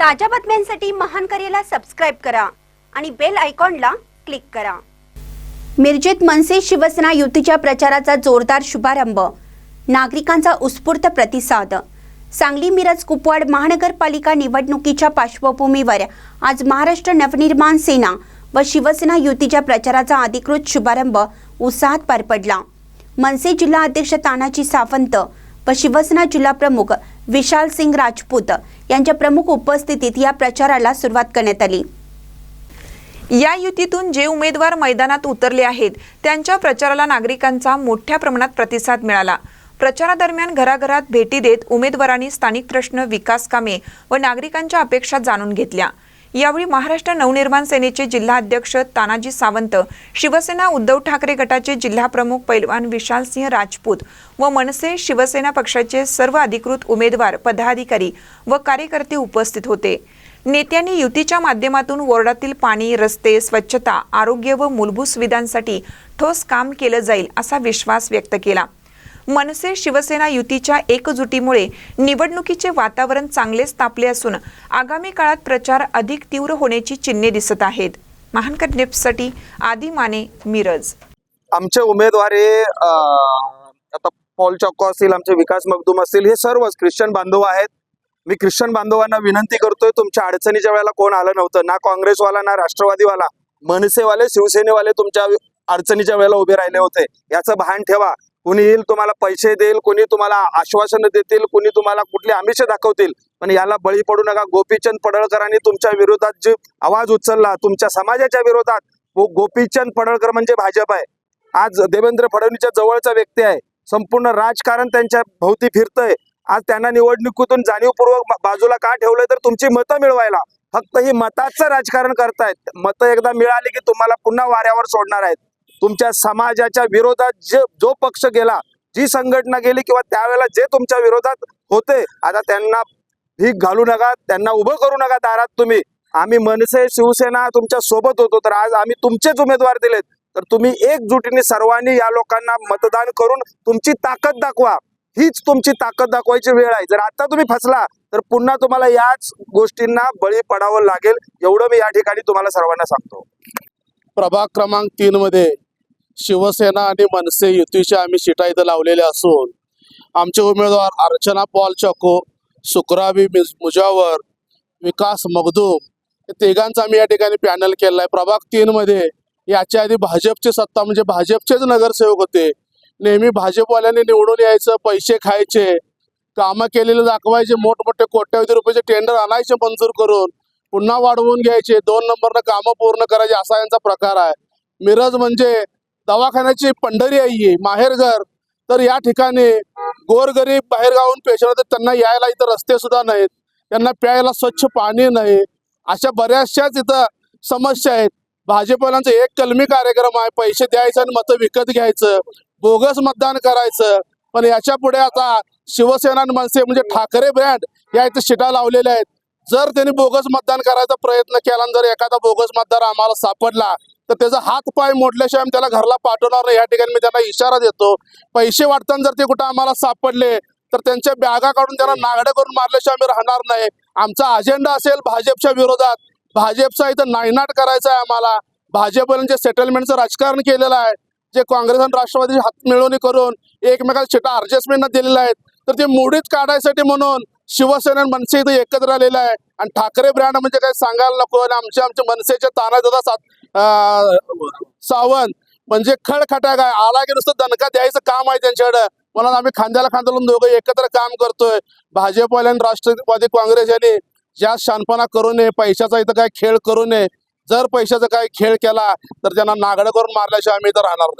ताज्या बातम्यांसाठी महान करेला सबस्क्राईब करा आणि बेल आयकॉनला क्लिक करा. मिरजेत मनसे शिवसेना युतीच्या प्रचाराचा जोरदार शुभारंभ. नागरिकांचा उत्स्फूर्त प्रतिसाद. सांगली मिरज कुपवाड महानगरपालिका निवडणुकीच्या पार्श्वभूमीवर आज महाराष्ट्र नवनिर्माण सेना व शिवसेना युतीच्या प्रचाराचा अधिकृत शुभारंभ उत्साहात पार पडला. मनसे जिल्हा अध्यक्ष तानाजी सावंत व शिवसेना जिल्हा प्रमुख विशाल सिंग राजपूत यांच्या प्रमुख उपस्थितीत या प्रचाराला सुरुवात करण्यात आली. या युतीतून जे उमेदवार मैदानात उतरले आहेत त्यांच्या प्रचाराला नागरिकांचा मोठ्या प्रमाणात प्रतिसाद मिळाला. प्रचारादरम्यान घराघरात भेटी देत उमेदवारांनी स्थानिक प्रश्न विकास कामे व नागरिकांच्या अपेक्षा जाणून घेतल्या. यावेळी महाराष्ट्र नवनिर्माण सेनेचे जिल्हा अध्यक्ष तानाजी सावंत शिवसेना उद्धव ठाकरे गटाचे जिल्हा प्रमुख पैलवान विशालसिंह राजपूत व मनसे शिवसेना पक्षाचे सर्व अधिकृत उमेदवार पदाधिकारी व कार्यकर्ते उपस्थित होते. नेत्यांनी युतीच्या माध्यमातून वॉर्डातील पाणी रस्ते स्वच्छता आरोग्य व मूलभूत सुविधांसाठी ठोस काम केलं जाईल असा विश्वास व्यक्त केला. मनसे शिवसेना युतीच्या एकजुटीमुळे निवडणुकीचे वातावरण चांगलेच तापले असून आगामी काळात प्रचार अधिक तीव्र होण्याची चिन्हे दिसत आहेत. महानकर निप्ससाठी आदी माने मिरज. आमचे उमेदवार हे आता पॉल चॉको असतील आमचे विकास मगदूम असतील हे सर्वच ख्रिश्चन बांधव आहेत. मी ख्रिश्चन बांधवांना विनंती करतोय तुमच्या अडचणीच्या वेळेला कोण आलं नव्हतं ना काँग्रेसवाला ना राष्ट्रवादीवाला. मनसेवाले शिवसेनेवाले तुमच्या अडचणीच्या वेळेला उभे राहिले होते. याचं भान ठेवा. कुणी येईल तुम्हाला पैसे देईल कुणी तुम्हाला आश्वासन देतील कुणी तुम्हाला कुठली आमिष दाखवतील. पण याला बळी पडू नका. गोपीचंद पडळकरांनी तुमच्या विरोधात जे आवाज उचलला तुमच्या समाजाच्या विरोधात गोपीचंद पडळकर म्हणजे भाजप आहे. आज देवेंद्र फडणवीसच्या जवळचा व्यक्ती आहे. संपूर्ण राजकारण त्यांच्या भोवती फिरतंय. आज त्यांना निवडणुकीतून जाणीवपूर्वक बाजूला का ठेवलंय तर तुमची मतं मिळवायला. फक्त ही मताचं राजकारण करतायत. मतं एकदा मिळाली की तुम्हाला पुन्हा वाऱ्यावर सोडणार आहेत. तुमच्या समाजाच्या विरोधात जे जो पक्ष गेला जी संघटना गेली किंवा त्यावेळेला जे तुमच्या विरोधात होते आता त्यांना भीक घालू नका त्यांना उभं करू नका दारात तुम्ही. आम्ही मनसे शिवसेना तुमच्यासोबत होतो तर आज आम्ही तुमचेच उमेदवार दिलेत. तर तुम्ही एकजुटीने सर्वांनी या लोकांना मतदान करून तुमची ताकद दाखवा. हीच तुमची ताकद दाखवायची वेळ आहे. जर आता तुम्ही फसला तर पुन्हा तुम्हाला याच गोष्टींना बळी पडावं लागेल. एवढं मी या ठिकाणी तुम्हाला सर्वांना सांगतो. प्रभाग क्रमांक तीन मध्ये शिवसेना आणि मनसे युतीच्या आम्ही सीटा इथं लावलेल्या असून आमचे उमेदवार अर्चना पॉल चको सुकराबी मुजावर विकास मगदूम हे तिघांचा आम्ही या ठिकाणी पॅनल केला आहे प्रभाग तीन मध्ये याच्या आधी भाजपची सत्ता म्हणजे भाजपचेच नगरसेवक होते. नेहमी भाजपवाल्यांनी निवडून यायचं पैसे खायचे कामं केलेले दाखवायचे मोठमोठे कोट्यावधी रुपयाचे टेंडर आणायचे मंजूर करून पुन्हा वाढवून घ्यायचे. दोन नंबरनं कामं पूर्ण करायचे असा यांचा प्रकार आहे. मिरज म्हणजे दवाखान्याची पंढरी आहे माहेरघर तर या ठिकाणी गोरगरीब बाहेरगावून पेशंट होते त्यांना यायला इथं रस्ते सुद्धा नाहीत. त्यांना प्यायला स्वच्छ पाणी नाही. अशा बऱ्याचशाच इथं समस्या आहेत. भाजपवाल्यांचा एक कलमी कार्यक्रम आहे. पैसे द्यायचं आणि मतं विकत घ्यायचं. बोगस मतदान करायचं. पण याच्यापुढे आता शिवसेना आणि मनसे म्हणजे ठाकरे ब्रँड या इथं शिटा लावलेल्या आहेत. जर त्यांनी बोगस मतदान करायचा प्रयत्न केला आणि जर एखादा बोगस मतदार आम्हाला सापडला तर त्याचा हात पाय मोडल्याशिवाय आम्ही त्याला घरला पाठवणार नाही. या ठिकाणी मी त्यांना इशारा देतो. पैसे वाटताना जर ते कुठं आम्हाला सापडले तर त्यांच्या बॅगा काढून त्यांना नागडं करून मारल्याशिवाय आम्ही राहणार नाही. आमचा अजेंडा असेल भाजपच्या विरोधात. भाजपचा इथं नायनाट करायचा आहे आम्हाला. भाजपवाल्यांचे सेटलमेंटचं राजकारण केलेलं आहे जे काँग्रेस आणि राष्ट्रवादी हात मिळवणी करून एकमेकाला छिटा ऍडजस्टमेंट दिलेल्या आहेत तर ते मोडीत काढायसाठी म्हणून शिवसेना मनसे इथं एकत्र आलेलं आहे. आणि ठाकरे ब्रँड म्हणजे काही सांगायला नको आणि आमचे आमच्या मनसेचे तानादादा सात अं, सावंत म्हणजे खडखटा काय आला की नुसतं दणका द्यायचं काम आहे त्यांच्याकडं. म्हणून आम्ही खांद्याला खांदा लावून दोघं एकत्र काम करतोय. भाजपवाल्या आणि राष्ट्रवादी काँग्रेस यांनी ज्या शानपणा करू नये पैशाचा इथं काय खेळ करू नये जर पैशाचा काय खेळ केला तर त्यांना नागडं करून मारल्याशिवाय आम्ही इथं राहणार नाही.